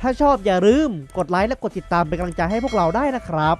ถ้าชอบอย่าลืมกดไลค์และกดติดตามเป็นกำลังใจให้พวกเราได้นะครับ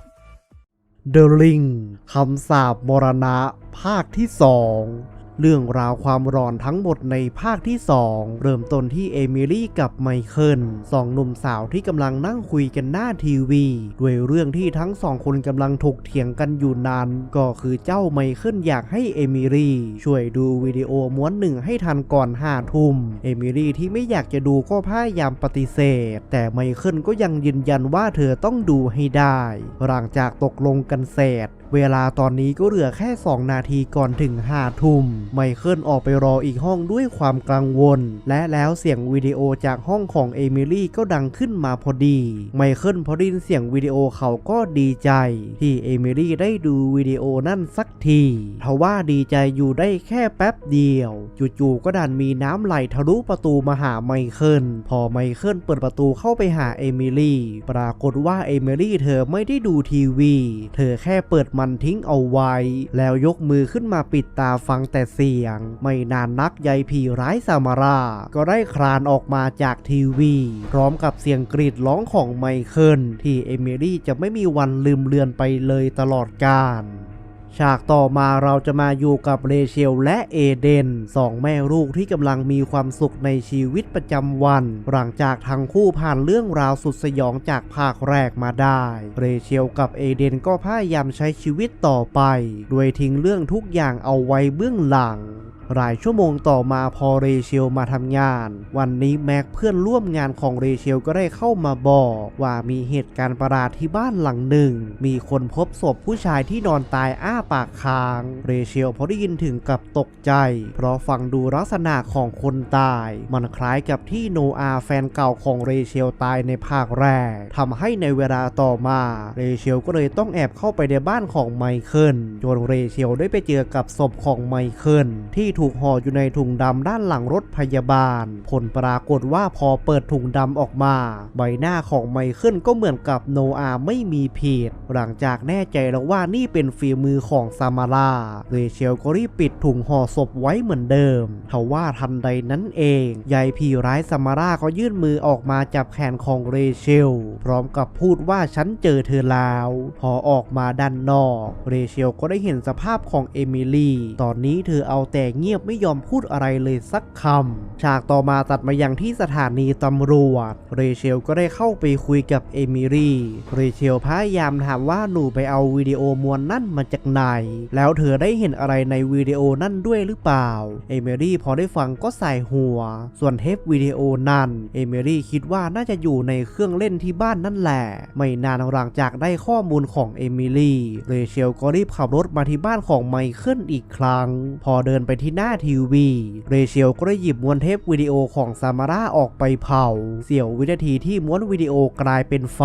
The Ring คำสาบมรณะภาคที่ 2 เรื่องราวความร้อนทั้งหมดในภาคที่ 2 เริ่มต้นที่เอมิลี่กับไมเคิลสองหนุ่มสาวที่กำลังนั่งคุยกันหน้าทีวี ด้วยเรื่องที่ทั้งสองคนกำลังถกเถียงกันอยู่นานก็คือเจ้าไมเคิลอยากให้เอมิลี่ช่วยดูวิดีโอม้วนหนึ่งให้ทันก่อนห้าทุ่มเอมิลี่ที่ไม่อยากจะดูก็พยายามปฏิเสธ แต่ไมเคิลก็ยังยืนยันว่าเธอต้องดูให้ได้ หลังจากตกลงกันเสร็จ เวลาตอนนี้ก็เหลือแค่ 2 นาทีก่อนถึง5ทุ่ม ไมเคิลออกไปรออีกห้องด้วยความกังวล และแล้วเสียงวิดีโอจากห้องของเอมิลี่ก็ดังขึ้นมาพอดี ไมเคิลพอได้ยินเสียงวิดีโอเขาก็ดีใจ ที่เอมิลี่ได้ดูวิดีโอนั่นสักทีทว่าดีใจอยู่ได้แค่แป๊บเดียว จู่ๆก็ดันมีน้ำไหลทะลุประตูมาหาไมเคิล พอไมเคิลเปิดประตูเข้าไปหาเอมิลี่ ปรากฏว่าเอมิลี่เธอไม่ได้ดูทีวี เธอแค่เปิดมันทิ้งเอาไว้ แล้วยกมือขึ้นมาปิดตาฟังแต่เสียง ไม่นานนักยายผีร้ายซามารา ก็ได้คลานออกมาจากทีวี พร้อมกับเสียงกรีดร้องของไมเคิลที่เอมิลี่จะไม่มีวันลืมเลือนไปเลยตลอดกาล ฉากต่อมาเราจะมาอยู่กับเรเชลและเอเดนสองแม่ลูกที่กำลังมีความสุขในชีวิตประจำวัน หลังจากทั้งคู่ผ่านเรื่องราวสุดสยองจากภาคแรกมาได้ เรเชลกับเอเดนก็พยายามใช้ชีวิตต่อไป โดยทิ้งเรื่องทุกอย่างเอาไว้เบื้องหลัง หลายชั่วโมงต่อมาพอเรเชลมาทำงาน วันนี้แม็กเพื่อนร่วมงานของเรเชลก็ได้เข้ามาบอก ว่ามีเหตุการณ์ประหลาดที่บ้านหลังหนึ่ง มีคนพบศพผู้ชายที่นอนตายอ้าปากค้าง เรเชลพอได้ยินถึงกับตกใจ เพราะฟังดูลักษณะของคนตาย มันคล้ายกับที่โนอาแฟนเก่าของเรเชลตายในภาคแรกทำให้ในเวลาต่อมาเรเชลก็เลยต้องแอบเข้าไปในบ้านของไมเคิลจนเรเชลได้ไปเจอกับศพของไมเคิลที่ถูกห่ออยู่ในถุงดำด้านหลังรถพยาบาล ผลปรากฏว่าพอเปิดถุงดำออกมา ใบหน้าของไมเคิลก็เหมือนกับโนอาไม่มีผิด หลังจากแน่ใจแล้วว่านี่เป็นฝีมือของซามาราเรเชลก็รีบปิดถุงห่อศพไว้เหมือนเดิมทว่าทันใดนั้นเองยายผีร้ายซามาราก็ยื่นมือออกมาจับแขนของเรเชล พร้อมกับพูดว่าฉันเจอเธอแล้ว พอออกมาด้านนอก เรเชลก็ได้เห็นสภาพของเอมิลี่ ตอนนี้เธอเอาแต่เงียบียบไม่ยอมพูดอะไรเลยสักคำ ฉากต่อมาตัดมายังที่สถานีตำรวจ เรเชลก็ได้เข้าไปคุยกับเอมิลี่ เรเชลพยายามถามว่าหนูไปเอาวิดีโอมวลนั่นมาจากไหน แล้วเธอได้เห็นอะไรในวิดีโอนั่นด้วยหรือเปล่า เอมิลี่พอได้ฟังก็ใส่หัว ส่วนเทปวิดีโอนั่นเอมิลี่คิดว่าน่าจะอยู่ในเครื่องเล่นที่บ้านนั่นแหละ ไม่นานหลังจากได้ข้อมูลของเอมิลี่ เรเชลก็รีบขับรถมาที่บ้านของไมเคิลอีกครั้ง พอเดินไปที่หน้าทีวี เรเชลก็ได้หยิบม้วนเทปวิดีโอของซามาร่าออกไปเผา เสียววินาทีที่ม้วนวิดีโอกลายเป็นไฟ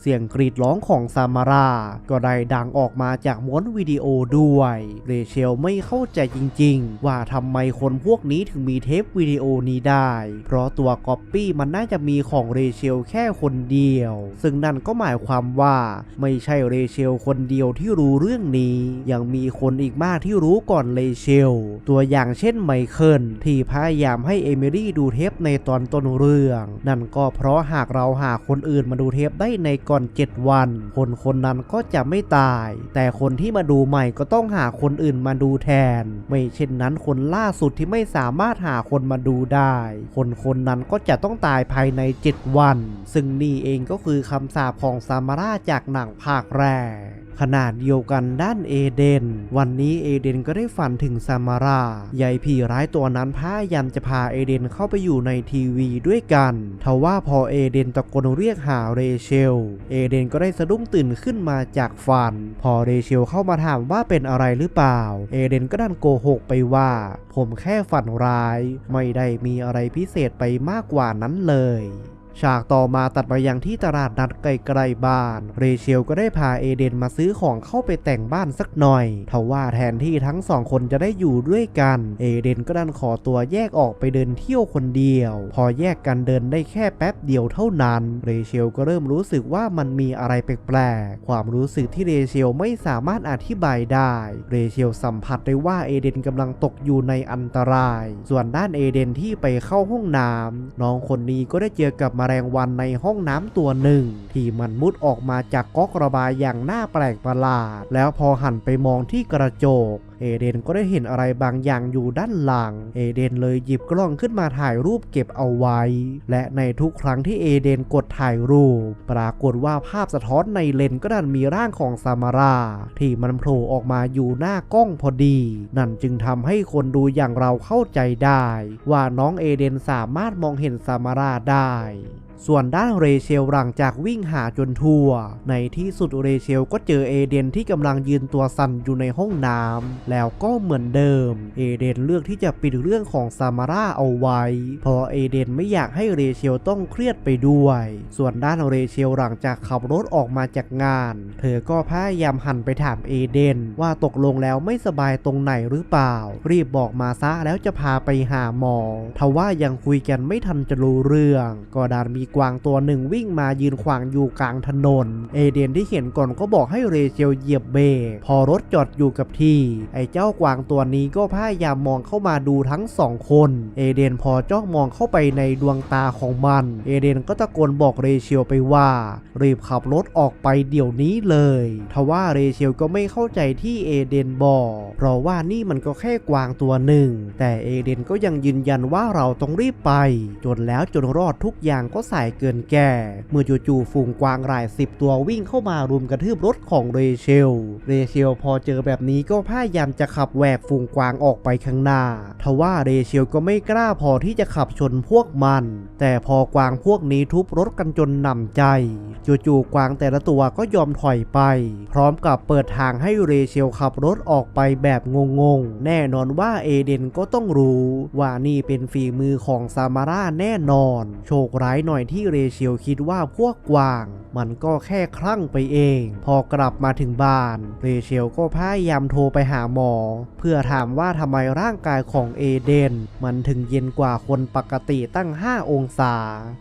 เสียงกรีดร้องของซามาร่าก็ได้ดังออกมาจากม้วนวิดีโอด้วย เรเชลไม่เข้าใจจริง ๆ ว่าทำไมคนพวกนี้ถึงมีเทปวิดีโอนี้ได้ เพราะตัวก๊อปปี้มันน่าจะมีของเรเชลแค่คนเดียว ซึ่งนั่นก็หมายความว่าไม่ใช่เรเชลคนเดียวที่รู้เรื่องนี้ ยังมีคนอีกมากที่รู้ก่อนเรเชล ตัวอย่างเช่นไมเคิลที่พยายามให้เอมิลี่ดูเทปในตอนต้นเรื่อง นั่นก็เพราะหากเราหาคนอื่นมาดูเทปได้ในก่อน 7 วัน คนคนนั้นก็จะไม่ตาย แต่คนที่มาดูใหม่ก็ต้องหาคนอื่นมาดูแทน ไม่เช่นนั้นคนล่าสุดที่ไม่สามารถหาคนมาดูได้ คนคนนั้นก็จะต้องตายภายใน 7 วัน ซึ่งนี่เองก็คือคำสาปของซามาร่าจากหนังภาคแรกขนาดเดียวกันด้านเอเดน วันนี้เอเดนก็ได้ฝันถึงซามาร่ายายผีร้ายตัวนั้นพยายามจะพาเอเดนเข้าไปอยู่ในทีวีด้วยกันทว่าพอเอเดนตะโกนเรียกหาเรเชล เอเดนก็ได้สะดุ้งตื่นขึ้นมาจากฝัน พอเรเชลเข้ามาถามว่าเป็นอะไรหรือเปล่า เอเดนก็ดันโกหกไปว่า ผมแค่ฝันร้าย ไม่ได้มีอะไรพิเศษไปมากกว่านั้นเลย ฉากต่อมาตัดมายังที่ตลาดนัดไกลๆบ้าน เรเชลก็ได้พาเอเดนมาซื้อของเข้าไปแต่งบ้านสักหน่อยทว่าแทนที่ทั้งสองคนจะได้อยู่ด้วยกัน เอเดนก็ดันขอตัวแยกออกไปเดินเที่ยวคนเดียว พอแยกกันเดินได้แค่แป๊บเดียวเท่านั้น เรเชลก็เริ่มรู้สึกว่ามันมีอะไรแปลกๆ ความรู้สึกที่เรเชลไม่สามารถอธิบายได้ เรเชลสัมผัสได้ว่าเอเดนกำลังตกอยู่ในอันตราย ส่วนด้านเอเดนที่ไปเข้าห้องน้ำน้องคนนี้ก็ได้เจอกับแมลงวันในห้องน้ำตัวหนึ่ง ที่มันมุดออกมาจากก๊อกระบายอย่างน่าแปลกประหลาด แล้วพอหันไปมองที่กระจก เอเดนก็ได้เห็นอะไรบางอย่างอยู่ด้านหลัง เอเดนเลยหยิบกล้องขึ้นมาถ่ายรูปเก็บเอาไว้ และในทุกครั้งที่เอเดนกดถ่ายรูป ปรากฏว่าภาพสะท้อนในเลนก็ดันมีร่างของซามาราที่มันโผล่ออกมาอยู่หน้ากล้องพอดี นั่นจึงทำให้คนดูอย่างเราเข้าใจได้ ว่าน้องเอเดนสามารถมองเห็นซามาราได้ ส่วนด้านเรเชลหลังจากวิ่งหาจนทั่ว ในที่สุดเรเชลก็เจอเอเดนที่กำลังยืนตัวสั่นอยู่ในห้องน้ำแล้วก็เหมือนเดิม เอเดนเลือกที่จะปิดเรื่องของซามาร่าเอาไว้เพราะเอเดนไม่อยากให้เรเชลต้องเครียดไปด้วย ส่วนด้านเรเชลหลังจากขับรถออกมาจากงาน เธอก็พยายามหันไปถามเอเดน ว่าตกลงแล้วไม่สบายตรงไหนหรือเปล่า รีบบอกมาซะแล้วจะพาไปหาหมอทว่ายังคุยกันไม่ทันจะรู้เรื่อง ก็ดานมีกวางตัวหนึ่งวิ่งมายืนขวางอยู่กลางถนน เอเดนที่เห็นก่อนก็บอกให้เรเชลเหยียบเบรกพอรถจอดอยู่กับที่ ไอ้เจ้ากวางตัวนี้ก็พยายามมองเข้ามาดูทั้งสองคน เอเดนพอจ้องมองเข้าไปในดวงตาของมัน เอเดนก็ตะโกนบอกเรเชลไปว่า รีบขับรถออกไปเดี๋ยวนี้เลยทว่าเรเชลก็ไม่เข้าใจที่เอเดนบอกเพราะว่านี่มันก็แค่กวางตัวหนึ่ง แต่เอเดนก็ยังยืนยันว่าเราต้องรีบไป จนแล้วจนรอดทุกอย่างก็ใส่ายเกินแก่ เมื่อจู่ๆฝูงกวางรายสิบตัววิ่งเข้ามารุมกระทืบรถของเรเชล เรเชลพอเจอแบบนี้ก็พยายามจะขับแหวกฝูงกวางออกไปข้างหน้า ทว่าเรเชลก็ไม่กล้าพอที่จะขับชนพวกมัน แต่พอกวางพวกนี้ทุบรถกันจนหนำใจจู่ๆกวางแต่ละตัวก็ยอมถอยไป พร้อมกับเปิดทางให้เรเชลขับรถออกไปแบบงงๆ แน่นอนว่าเอเดนก็ต้องรู้ ว่านี่เป็นฝีมือของซามาร่าแน่นอน โชคร้ายหน่อยที่เรเชลคิดว่าพวกกวาง มันก็แค่คลั่งไปเอง พอกลับมาถึงบ้าน เรเชลก็พยายามโทรไปหาหมอ เพื่อถามว่าทำไมร่างกายของเอเดน มันถึงเย็นกว่าคนปกติตั้ง 5 องศา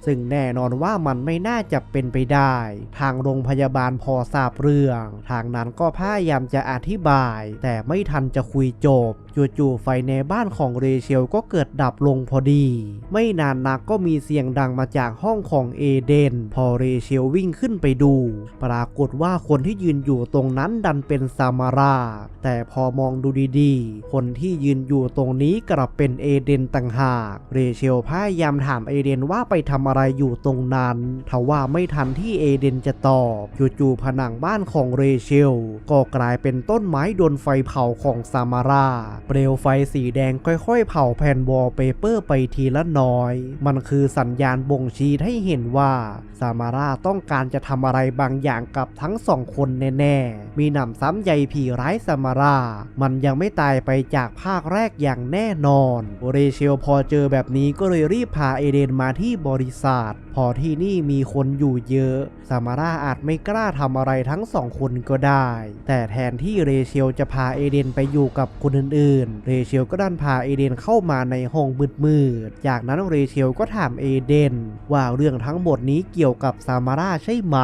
ซึ่งแน่นอนว่ามันไม่น่าจะเป็นไปได้ ทางโรงพยาบาลพอทราบเรื่อง ทางนั้นก็พยายามจะอธิบาย แต่ไม่ทันจะคุยจบจู่ๆไฟในบ้านของเรเชลก็เกิดดับลงพอดี ไม่นานนักก็มีเสียงดังมาจากห้องของเอเดน พอเรเชลวิ่งขึ้นไปดู ปรากฏว่าคนที่ยืนอยู่ตรงนั้นดันเป็นซามาราแต่พอมองดูดีๆ คนที่ยืนอยู่ตรงนี้กลับเป็นเอเดนต่างหาก เรเชลพยายามถามเอเดนว่าไปทำอะไรอยู่ตรงนั้นทว่าไม่ทันที่เอเดนจะตอบจู่ๆผนังบ้านของเรเชล ก็กลายเป็นต้นไม้โดนไฟเผาของซามาราเปลวไฟสีแดงค่อยๆ เผาแผ่นวอลเปเปอร์ไปทีละน้อย มันคือสัญญาณบ่งชี้ให้เห็นว่าซามาร่าต้องการจะทำอะไรบางอย่างกับทั้งสองคนแน่ๆ มีหนำซ้ำใยผีร้ายซามาร่า มันยังไม่ตายไปจากภาคแรกอย่างแน่นอนเรเชลพอเจอแบบนี้ก็เลยรีบพาเอเดนมาที่บริษัทพอที่นี่มีคนอยู่เยอะ ซามาร่าอาจไม่กล้าทำอะไรทั้งสองคนก็ได้ แต่แทนที่เรเชลจะพาเอเดนไปอยู่กับคนอื่นๆเรเชลก็ดันพาเอเดนเข้ามาในห้องมืดๆ จากนั้นเรเชลก็ถามเอเดน ว่าเรื่องทั้งหมดนี้เกี่ยวกับซามาร่าใช่ไหม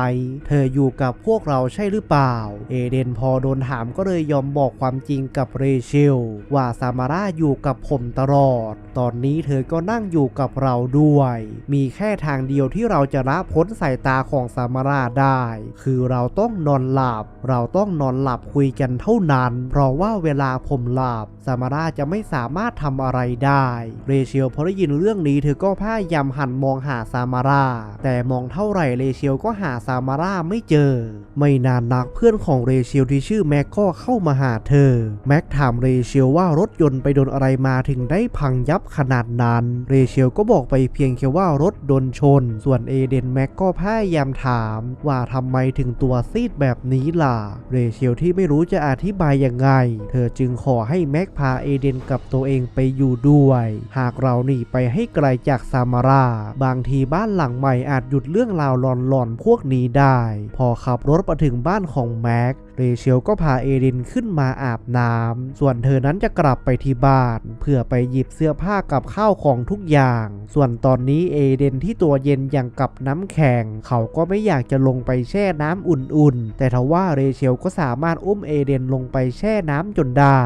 เธออยู่กับพวกเราใช่หรือเปล่า เอเดนพอโดนถามก็เลยยอมบอกความจริงกับเรเชลว่าซามาร่าอยู่กับผมตลอด ตอนนี้เธอก็นั่งอยู่กับเราด้วย มีแค่ทางเดียวที่เราจะละพ้นสายตาของซามาร่าได้ คือเราต้องนอนหลับ เราต้องนอนหลับคุยกันเท่านั้น เพราะว่าเวลาผมหลับซซามาร่าจะไม่สามารถทำอะไรได้ เรเชลพอได้ยินเรื่องนี้เธอก็พยายามหันมองหาซามาร่าแต่มองเท่าไหร่เรเชลก็หาซามาร่าไม่เจอ ไม่นานนักเพื่อนของเรเชลที่ชื่อแม็กก็เข้ามาหาเธอ แม็กถามเรเชลว่ารถยนต์ไปโดนอะไรมาถึงได้พังยับขนาดนั้น เรเชลก็บอกไปเพียงแค่ว่ารถโดนชน ส่วนเอเดนแม็กก็พยายามถามว่าทำไมถึงตัวซีดแบบนี้ล่ะ เรเชลที่ไม่รู้จะอธิบายยังไง เธอจึงขอให้แม็กพาเอเดนกับตัวเองไปอยู่ด้วย หากเราหนีไปให้ไกลจากซามารา บางทีบ้านหลังใหม่อาจหยุดเรื่องราวหลอนๆพวกนี้ได้ พอขับรถมาถึงบ้านของแม็ก เรเชลก็พาเอเดนขึ้นมาอาบน้ำ ส่วนเธอนั้นจะกลับไปที่บ้าน เพื่อไปหยิบเสื้อผ้ากับข้าวของทุกอย่าง ส่วนตอนนี้เอเดนที่ตัวเย็นอย่างกับน้ำแข็ง เขาก็ไม่อยากจะลงไปแช่น้ำอุ่นๆ แต่ทว่าเรเชลก็สามารถอุ้มเอเดนลงไปแช่น้ำจนได้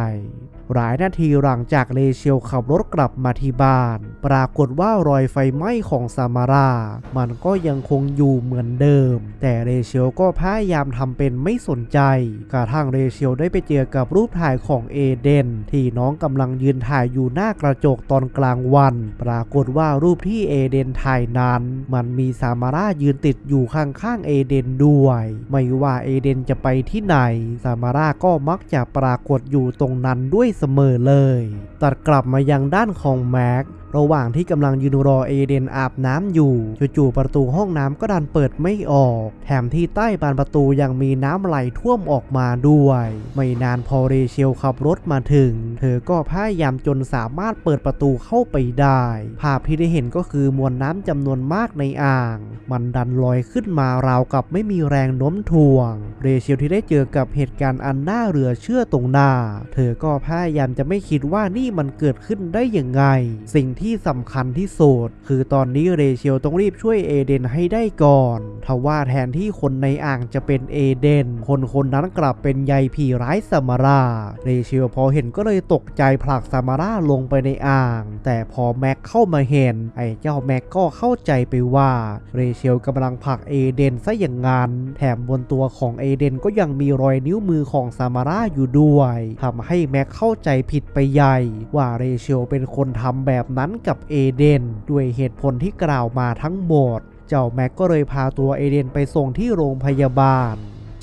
หลายนาทีหลังจากเลเชลขับรถกลับมาที่บ้าน ปรากฏว่ารอยไฟไหม้ของซามารา มันก็ยังคงอยู่เหมือนเดิม แต่เรเชลก็พยายามทำเป็นไม่สนใจกระทั่งเรเชลได้ไปเจอกับรูปถ่ายของเอเดน ที่น้องกำลังยืนถ่ายอยู่หน้ากระจกตอนกลางวัน ปรากฏว่ารูปที่เอเดนถ่ายนั้น มันมีซามารายืนติดอยู่ข้างๆเอเดนด้วย ไม่ว่าเอเดนจะไปที่ไหนซามาราก็มักจะปรากฏอยู่ตรงนั้นด้วยเสมอเลย ตัดกลับมายังด้านของแม็ก ระหว่างที่กำลังยืนรอเอเดนอาบน้ำอยู่ จู่ๆประตูห้องน้ำก็ดันเปิดไม่ออก แถมที่ใต้บานประตูยังมีน้ำไหลท่วมออกมาด้วย ไม่นานพอเรเชลขับรถมาถึง เธอก็พยายามจนสามารถเปิดประตูเข้าไปได้ ภาพที่ได้เห็นก็คือมวลน้ำจำนวนมากในอ่าง มันดันลอยขึ้นมาราวกับไม่มีแรงโน้มถ่วง เรเชลที่ได้เจอกับเหตุการณ์อันน่าเหลือเชื่อตรงหน้า เธอก็พยายามจะไม่คิดว่านี่มันเกิดขึ้นได้ยังไง สิ่งที่สำคัญที่สุด คือตอนนี้เรเชลต้องรีบช่วยเอเดนให้ได้ก่อนทว่าแทนที่คนในอ่างจะเป็นเอเดน คนคนนั้นกลับเป็นใยผีร้ายซามาราเรเชลพอเห็นก็เลยตกใจผลักซามาราลงไปในอ่าง แต่พอแม็กเข้ามาเห็น ไอ้เจ้าแม็กก็เข้าใจไปว่าเรเชลกำลังผลักเอเดนซะอย่างงั้นแถมบนตัวของเอเดนก็ยังมีรอยนิ้วมือของซามาราอยู่ด้วยทำให้แม็กเข้าใจผิดไปใหญ่ ว่าเรเชลเป็นคนทำแบบนั้นกับเอเดนด้วยเหตุผลที่กล่าวมาทั้งหมด เจ้าแม็กก็เลยพาตัวเอเดนไปส่งที่โรงพยาบาล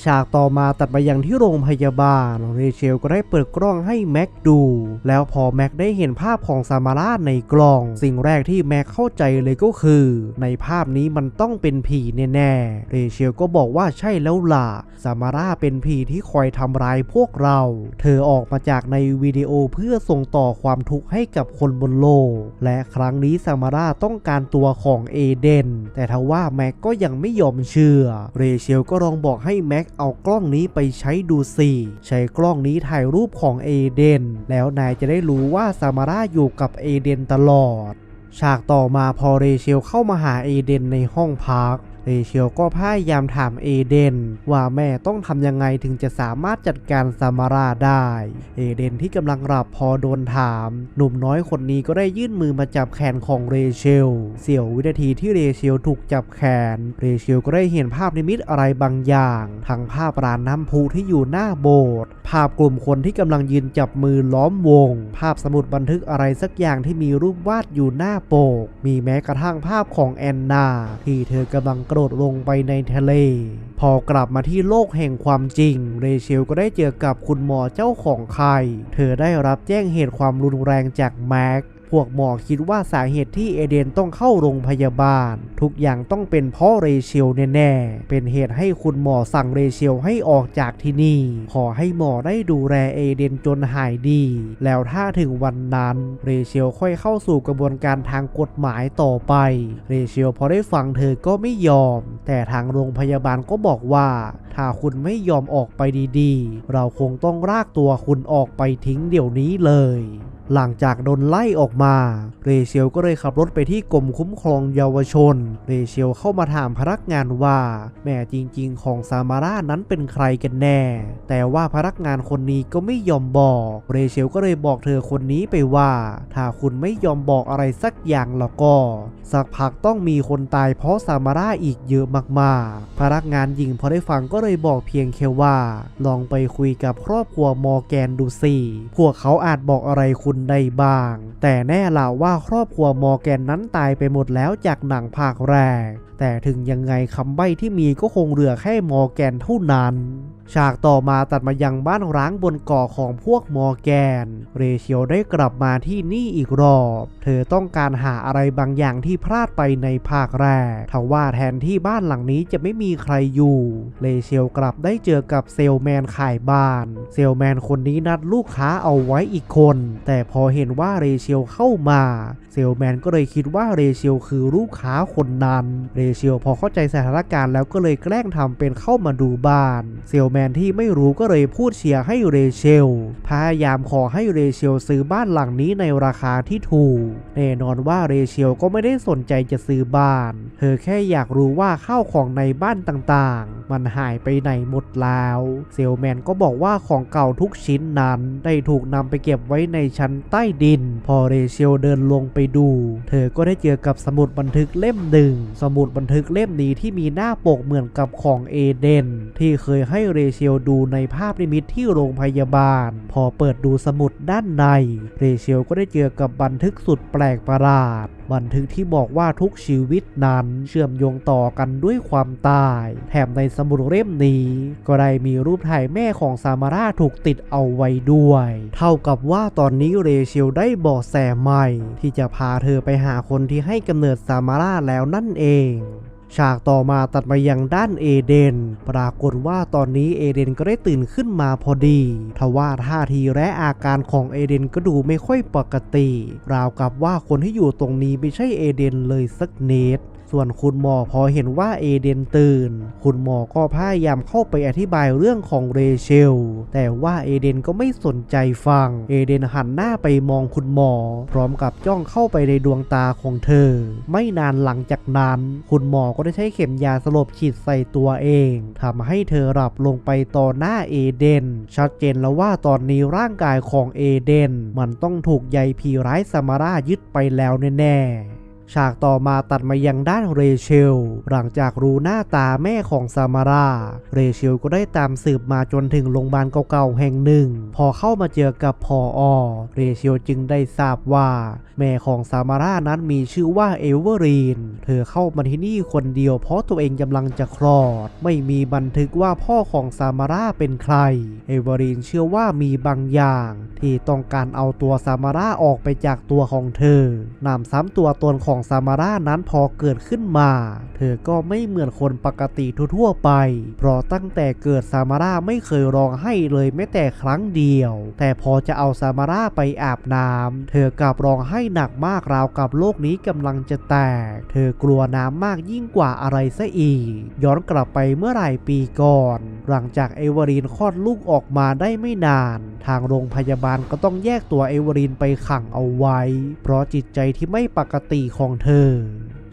ฉากต่อมาตัดไปยังที่โรงพยาบาล เรเชลก็ได้เปิดกล้องให้แม็กดู แล้วพอแม็กได้เห็นภาพของซามาร่าในกล้อง สิ่งแรกที่แม็กเข้าใจเลยก็คือ ในภาพนี้มันต้องเป็นผีแน่ๆ เรเชลก็บอกว่าใช่แล้วล่ะ ซามาร่าเป็นผีที่คอยทำร้ายพวกเรา เธอออกมาจากในวิดีโอเพื่อส่งต่อความทุกข์ให้กับคนบนโลก และครั้งนี้ซามาร่าต้องการตัวของเอเดน แต่ทว่าแม็กก็ยังไม่ยอมเชื่อ เรเชลก็ลองบอกให้แม็กเอากล้องนี้ไปใช้ดูสิใช้กล้องนี้ถ่ายรูปของเอเดน แล้วนายจะได้รู้ว่าซามาร่าอยู่กับเอเดนตลอด ฉากต่อมาพอเรเชลเข้ามาหาเอเดนในห้องพัก เรเชลก็พยายามถามเอเดน ว่าแม่ต้องทำยังไงถึงจะสามารถจัดการซามาราได้ เอเดนที่กำลังหลับพอโดนถาม หนุ่มน้อยคนนี้ก็ได้ยื่นมือมาจับแขนของเรเชล เสียววินาทีที่เรเชลถูกจับแขน เรเชลก็ได้เห็นภาพนิมิตอะไรบางอย่าง ทั้งภาพร้านน้ำพุที่อยู่หน้าโบสถ์ ภาพกลุ่มคนที่กำลังยืนจับมือล้อมวง ภาพสมุดบันทึกอะไรสักอย่างที่มีรูปวาดอยู่หน้าโปก มีแม้กระทั่งภาพของแอนนา ที่เธอกำลังกระโดดลงไปในทะเล พอกลับมาที่โลกแห่งความจริง เรเชลก็ได้เจอกับคุณหมอเจ้าของไข่เธอได้รับแจ้งเหตุความรุนแรงจากแม็ก พวกหมอคิดว่าสาเหตุที่เอเดนต้องเข้าโรงพยาบาล ทุกอย่างต้องเป็นเพราะเรเชลแน่ๆ เป็นเหตุให้คุณหมอสั่งเรเชลให้ออกจากที่นี่ ขอให้หมอได้ดูแลเอเดนจนหายดี แล้วถ้าถึงวันนั้น เรเชลค่อยเข้าสู่กระบวนการทางกฎหมายต่อไป เรเชลพอได้ฟังเธอก็ไม่ยอม แต่ทางโรงพยาบาลก็บอกว่า ถ้าคุณไม่ยอมออกไปดีๆ เราคงต้องรากตัวคุณออกไปทิ้งเดี๋ยวนี้เลย หลังจากโดนไล่ออกมา เรเชลก็เลยขับรถไปที่กรมคุ้มครองเยาวชน เรเชลเข้ามาถามพนักงานว่า แม่จริง ๆ ของซามาร่านั้นเป็นใครกันแน่ แต่ว่าพนักงานคนนี้ก็ไม่ยอมบอก เรเชลก็เลยบอกเธอคนนี้ไปว่า ถ้าคุณไม่ยอมบอกอะไรสักอย่างแล้วก็ สักพักต้องมีคนตายเพราะซามาร่าอีกเยอะมากๆ พนักงานหญิงพอได้ฟังก็เลยบอกเพียงแค่ว่า ลองไปคุยกับครอบครัวมอร์แกนดูสิพวกเขาอาจบอกอะไรคุณได้บ้าง แต่แน่ล่ะว่าครอบครัวมอร์แกนนั้นตายไปหมดแล้วจากหนังภาคแรก แต่ถึงยังไงคำใบ้ที่มีก็คงเหลือแค่มอร์แกนเท่านั้น ฉากต่อมาตัดมายังบ้านร้างบนเกาะของพวกมอร์แกน เรเชียวได้กลับมาที่นี่อีกรอบ เธอต้องการหาอะไรบางอย่างที่พลาดไปในภาคแรกทว่าแทนที่บ้านหลังนี้จะไม่มีใครอยู่ เรเชียวกลับได้เจอกับเซลแมนขายบ้าน เซลแมนคนนี้นัดลูกค้าเอาไว้อีกคน แต่พอเห็นว่าเรเชียวเข้ามา เซลแมนก็เลยคิดว่าเรเชียวคือลูกค้าคนนั้น เรเชียวพอเข้าใจสถานการณ์แล้วก็เลยแกล้งทำเป็นเข้ามาดูบ้าน เซลแมนที่ไม่รู้ก็เลยพูดเชียร์ให้เรเชล พยายามขอให้เรเชลซื้อบ้านหลังนี้ในราคาที่ถูก แน่นอนว่าเรเชลก็ไม่ได้สนใจจะซื้อบ้าน เธอแค่อยากรู้ว่าข้าวของในบ้านต่างๆ มันหายไปไหนหมดแล้ว เซลแมนก็บอกว่าของเก่าทุกชิ้นนั้นได้ถูกนำไปเก็บไว้ในชั้นใต้ดิน พอเรเชลเดินลงไปดู เธอก็ได้เจอกับสมุดบันทึกเล่มหนึ่ง สมุดบันทึกเล่มนี้ที่มีหน้าปกเหมือนกับของเอเดน ที่เคยให้เรเชลดูในภาพนิมิตที่โรงพยาบาล พอเปิดดูสมุดด้านใน เรเชลก็ได้เจอกับบันทึกสุดแปลกประหลาด บันทึกที่บอกว่าทุกชีวิตนั้นเชื่อมโยงต่อกันด้วยความตาย แถมในสมุดเล่มนี้ ก็ได้มีรูปถ่ายแม่ของซามาร่าถูกติดเอาไว้ด้วย เท่ากับว่าตอนนี้เรเชลได้เบอกแสใหม่ ที่จะพาเธอไปหาคนที่ให้กำเนิดซามาร่าแล้วนั่นเอง ฉากต่อมาตัดมายังด้านเอเดน ปรากฏว่าตอนนี้เอเดนก็ได้ตื่นขึ้นมาพอดีทว่าท่าทีและอาการของเอเดนก็ดูไม่ค่อยปกติ ราวกับว่าคนที่อยู่ตรงนี้ไม่ใช่เอเดนเลยสักนิด ส่วนคุณหมอพอเห็นว่าเอเดนตื่น คุณหมอก็พยายามเข้าไปอธิบายเรื่องของเรเชล แต่ว่าเอเดนก็ไม่สนใจฟัง เอเดนหันหน้าไปมองคุณหมอ พร้อมกับจ้องเข้าไปในดวงตาของเธอ ไม่นานหลังจากนั้น คุณหมอก็ได้ใช้เข็มยาสลบฉีดใส่ตัวเองทำให้เธอหลับลงไปต่อหน้าเอเดน ชัดเจนแล้วว่าตอนนี้ร่างกายของเอเดน มันต้องถูกใยพีร้ายซามาร่ายึดไปแล้วแน่ๆ ฉากต่อมาตัดมายังด้านเรเชล หลังจากรู้หน้าตาแม่ของซามาร่าเรเชลก็ได้ตามสืบมาจนถึงโรงพยาบาลเก่าๆแห่งหนึ่ง พอเข้ามาเจอกับพออเรเชลจึงได้ทราบว่า แม่ของซามาร่านั้นมีชื่อว่าเอเวอรีน เธอเข้ามาที่นี่คนเดียวเพราะตัวเองกำลังจะคลอด ไม่มีบันทึกว่าพ่อของซามาร่าเป็นใคร เอเวอรีนเชื่อว่ามีบางอย่าง ที่ต้องการเอาตัวซามาร่าออกไปจากตัวของเธอนำซ้ำตัวตนของซามาร่านั้นพอเกิดขึ้นมา เธอก็ไม่เหมือนคนปกติทั่วๆไป เพราะตั้งแต่เกิดซามาร่าไม่เคยร้องไห้เลยแม้แต่ครั้งเดียว แต่พอจะเอาซามาร่าไปอาบน้ำเธอกลับร้องไห้หนักมากราวกับโลกนี้กำลังจะแตก เธอกลัวน้ำมากยิ่งกว่าอะไรซะอีก ย้อนกลับไปเมื่อหลายปีก่อน หลังจากเอเวอรีนคลอดลูกออกมาได้ไม่นาน ทางโรงพยาบาลก็ต้องแยกตัวเอเวอรีนไปขังเอาไว้ เพราะจิตใจที่ไม่ปกติของเธอ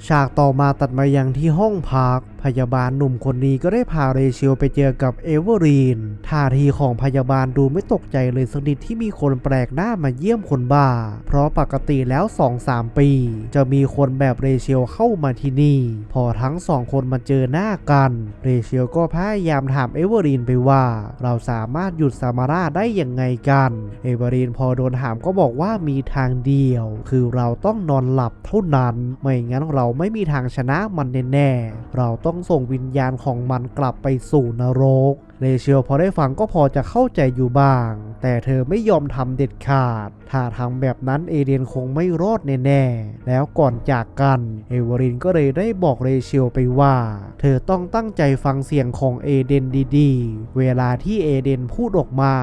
ฉากต่อมาตัดมายังที่ห้องพักพยาบาลหนุ่มคนนี้ก็ได้พาเรเชลไปเจอกับเอเวอรีนท่าทีของพยาบาลดูไม่ตกใจเลยสักนิดที่มีคนแปลกหน้ามาเยี่ยมคนบ้า เพราะปกติแล้ว 2-3 ปี จะมีคนแบบเรเชลเข้ามาที่นี่ พอทั้งสองคนมาเจอหน้ากัน เรเชลก็พยายามถามเอเวอรีนไปว่า เราสามารถหยุดซามาร่าได้ยังไงกัน เอเวอรีนพอโดนถามก็บอกว่ามีทางเดียว คือเราต้องนอนหลับเท่านั้น ไม่งั้นเราไม่มีทางชนะมันแน่ๆเราต้องส่งวิญญาณของมันกลับไปสู่นรก เรเชลพอได้ฟังก็พอจะเข้าใจอยู่บ้าง แต่เธอไม่ยอมทำเด็ดขาด ถ้าทำแบบนั้นเอเดนคงไม่รอดแน่ๆ แล้วก่อนจากกันเอเวอรินก็เลยได้บอกเรเชลไปว่า เธอต้องตั้งใจฟังเสียงของเอเดนดีๆ เวลาที่เอเดนพูดออกมา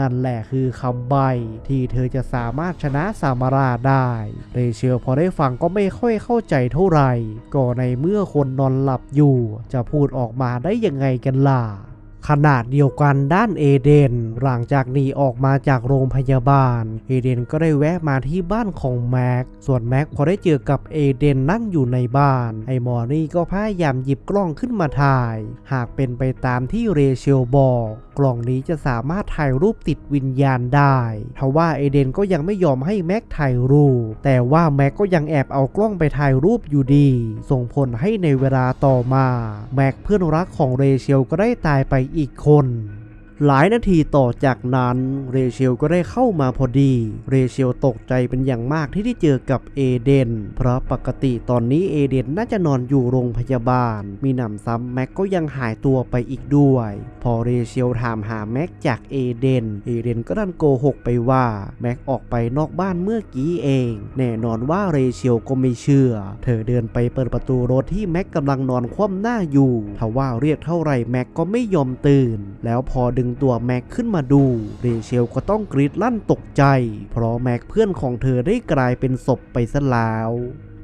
นั่นแหละคือคำใบ ที่เธอจะสามารถชนะซามาราได้เรเชลพอได้ฟังก็ไม่ค่อยเข้าใจเท่าไหร่ ก็ในเมื่อคนนอนหลับอยู่ จะพูดออกมาได้ยังไงกันล่ะ ขนาดเดียวกันด้านเอเดน หลังจากหนีออกมาจากโรงพยาบาล เอเดนก็ได้แวะมาที่บ้านของแม็ก ส่วนแม็กพอได้เจอกับเอเดนนั่งอยู่ในบ้าน ไอมอร์นี่ก็พยายามหยิบกล้องขึ้นมาถ่าย หากเป็นไปตามที่เรเชลบอกกล่องนี้จะสามารถถ่ายรูปติดวิญญาณได้ทว่าเอเดนก็ยังไม่ยอมให้แม็กถ่ายรูป แต่ว่าแม็กก็ยังแอบเอากล้องไปถ่ายรูปอยู่ดี ส่งผลให้ในเวลาต่อมา แม็กเพื่อนรักของเรเชลก็ได้ตายไปอีกคน หลายนาทีต่อจากนั้น เรเชลก็ได้เข้ามาพอดี เรเชลตกใจเป็นอย่างมากที่ได้เจอกับเอเดน เพราะปกติตอนนี้เอเดนน่าจะนอนอยู่โรงพยาบาล มีหนำซ้ำแม็กก็ยังหายตัวไปอีกด้วย พอเรเชลถามหาแม็กจากเอเดน เอเดนก็ดันโกหกไปว่าแม็กออกไปนอกบ้านเมื่อกี้เอง แน่นอนว่าเรเชลก็ไม่เชื่อ เธอเดินไปเปิดประตูรถที่แม็กกำลังนอนคว่ำหน้าอยู่ทว่าเรียกเท่าไหร่แม็กก็ไม่ยอมตื่น แล้วพอดึงตัวแม็กขึ้นมาดู เรเชลก็ต้องกรีดลั่นตกใจ เพราะแม็กเพื่อนของเธอได้กลายเป็นศพไปซะแล้ว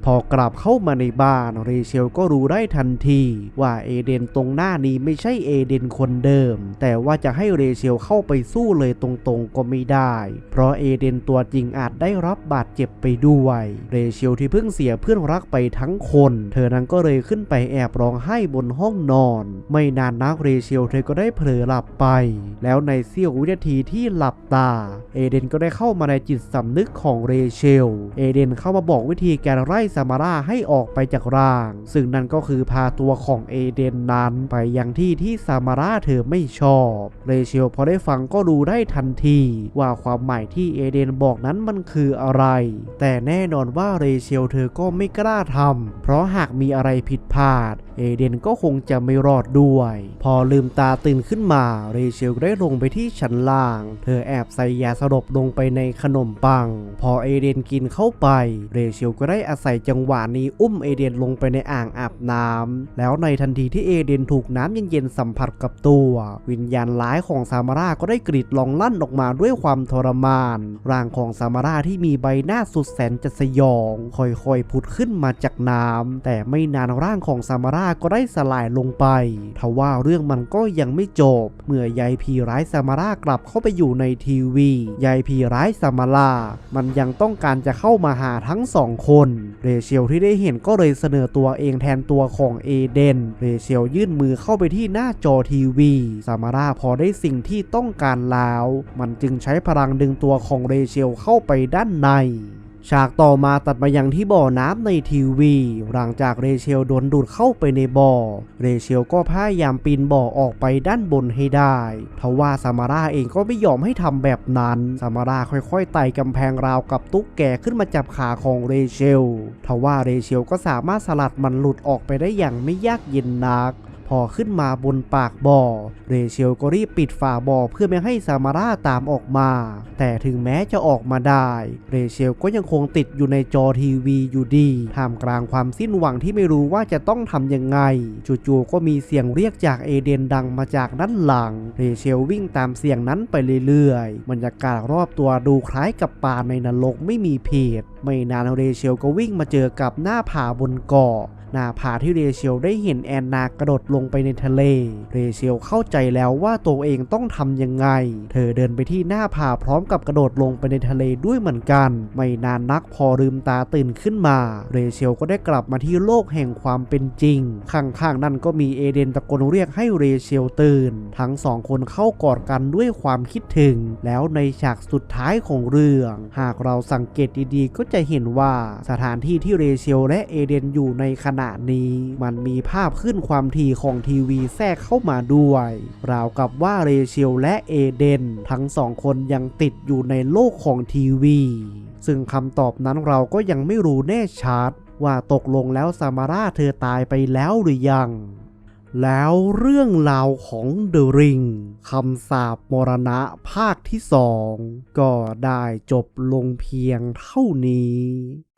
พอกลับเข้ามาในบ้านเรเชลก็รู้ได้ทันทีว่าเอเดนตรงหน้านี้ไม่ใช่เอเดนคนเดิม แต่ว่าจะให้เรเชลเข้าไปสู้เลยตรงๆก็ไม่ได้ เพราะเอเดนตัวจริงอาจได้รับบาดเจ็บไปด้วย เรเชลที่เพิ่งเสียเพื่อนรักไปทั้งคน เธอนั้นก็เลยขึ้นไปแอบร้องไห้บนห้องนอน ไม่นานนักเรเชลเธอก็ได้เผลอหลับไป แล้วในเสี้ยววินาทีที่หลับตา เอเดนก็ได้เข้ามาในจิตสำนึกของเรเชล เอเดนเข้ามาบอกวิธีการไล่ซามาร่าให้ออกไปจากร่าง ซึ่งนั่นก็คือพาตัวของเอเดนนั้นไปยังที่ที่ซามาร่าเธอไม่ชอบ เรเชลพอได้ฟังก็รู้ได้ทันที ว่าความหมายที่เอเดนบอกนั้นมันคืออะไร แต่แน่นอนว่าเรเชลเธอก็ไม่กล้าทำเพราะหากมีอะไรผิดพลาด เอเดนก็คงจะไม่รอดด้วย พอลืมตาตื่นขึ้นมา เรเชลได้ลงไปที่ชั้นล่าง เธอแอบใส่ยาสลบลงไปในขนมปัง พอเอเดนกินเข้าไป เรเชลก็ได้อาศัยจังหวะนี้อุ้มเอเดนลงไปในอ่างอาบน้ำแล้วในทันทีที่เอเดนถูกน้ำเย็นๆสัมผัสกับตัว วิญญาณร้ายของซามาร่าก็ได้กรีดร้องลั่นออกมาด้วยความทรมาน ร่างของซามาร่าที่มีใบหน้าสุดแสนจะสยอง ค่อยๆผุดขึ้นมาจากน้ำแต่ไม่นานร่างของซามาร่าก็ได้สลายลงไปทว่าเรื่องมันก็ยังไม่จบ เมื่อยายผีร้ายซามาร่ากลับเข้าไปอยู่ในทีวี ยายผีร้ายซามาร่ามันยังต้องการจะเข้ามาหาทั้งสองคน เรเชลที่ได้เห็นก็เลยเสนอตัวเองแทนตัวของเอเดน เรเชลยื่นมือเข้าไปที่หน้าจอทีวีซามาร่าพอได้สิ่งที่ต้องการแล้ว มันจึงใช้พลังดึงตัวของเรเชลเข้าไปด้านใน ฉากต่อมาตัดมายังที่บ่อน้ำในทีวี หลังจากเรเชลโดนดูดเข้าไปในบ่อ เรเชลก็พยายามปีนบ่อออกไปด้านบนให้ได้ทว่าซามาร่าเองก็ไม่ยอมให้ทำแบบนั้นซามาร่าค่อยๆไต่กำแพงราวกับตุ๊กแกขึ้นมาจับขาของเรเชลทว่าเรเชลก็สามารถสลัดมันหลุดออกไปได้อย่างไม่ยากเย็นนัก พอขึ้นมาบนปากบ่อ เรเชลก็รีบปิดฝาบ่อเพื่อไม่ให้ซามาร่าตามออกมา แต่ถึงแม้จะออกมาได้ เรเชลก็ยังคงติดอยู่ในจอทีวีอยู่ดีท่ามกลางความสิ้นหวังที่ไม่รู้ว่าจะต้องทำยังไง จู่ๆก็มีเสียงเรียกจากเอเดนดังมาจากด้านหลัง เรเชลวิ่งตามเสียงนั้นไปเรื่อยๆบรรยากาศรอบตัวดูคล้ายกับป่าในนรกไม่มีเพดไม่นานเรเชลก็วิ่งมาเจอกับหน้าผาบนเกาะ น้าผาที่เรเชลได้เห็นแอนนากระโดดลงไปในทะเล เรเชลเข้าใจแล้วว่าตัวเองต้องทำยังไง เธอเดินไปที่หน้าผาพร้อมกับกระโดดลงไปในทะเลด้วยเหมือนกัน ไม่นานนักพอลืมตาตื่นขึ้นมา เรเชลก็ได้กลับมาที่โลกแห่งความเป็นจริง ข้างๆนั่นก็มีเอเดนตะโกนเรียกให้เรเชลตื่น ทั้งสองคนเข้ากอดกันด้วยความคิดถึง แล้วในฉากสุดท้ายของเรื่อง หากเราสังเกตดีๆ ก็จะเห็นว่าสถานที่ที่เรเชลและเอเดนอยู่ในขณะณะนี้มันมีภาพขึ้นความถี่ของทีวีแทรกเข้ามาด้วย ราวกับว่าเรเชลและเอเดน ทั้งสองคนยังติดอยู่ในโลกของทีวี ซึ่งคำตอบนั้นเราก็ยังไม่รู้แน่ชัด ว่าตกลงแล้วซามาร่าเธอตายไปแล้วหรือยังแล้วเรื่องราวของ The Ring คำสาปมรณะภาคที่สองก็ได้จบลงเพียงเท่านี้